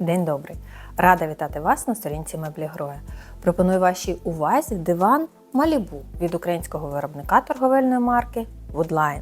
День добрий! Рада вітати вас на сторінці меблі Гроя. Пропоную вашій увазі диван Малібу від українського виробника торговельної марки Woodline.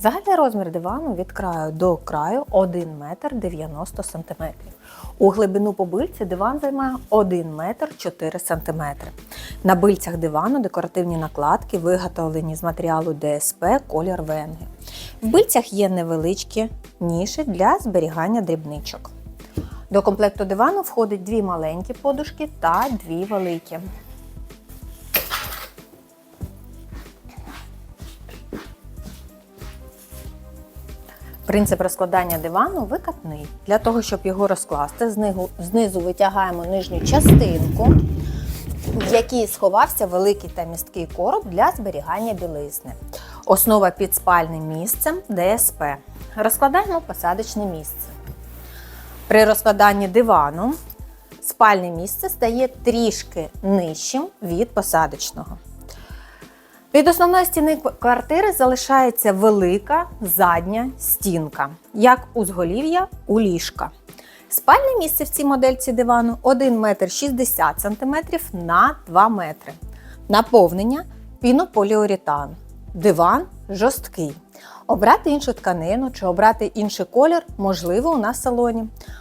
Загальний розмір дивану від краю до краю 1 метр 90 см. У глибину по бильці диван займає 1 метр 4 см. На бильцях дивану декоративні накладки виготовлені з матеріалу ДСП колір венги. В бильцях є невеличкі ніші для зберігання дрібничок. До комплекту дивану входить дві маленькі подушки та дві великі. Принцип розкладання дивану викатний. Для того, щоб його розкласти, знизу, витягаємо нижню частинку, в якій сховався великий та місткий короб для зберігання білизни. Основа під спальним місцем ДСП. Розкладаємо посадочне місце. При розкладанні дивану спальне місце стає трішки нижчим від посадочного. Від основної стіни квартири залишається велика задня стінка, як узголів'я у ліжка. Спальне місце в цій модельці дивану 1 метр 60 см на 2 метри. Наповнення пінополіуретан. Диван жорсткий. Обрати іншу тканину чи обрати інший колір можливо у нас в салоні.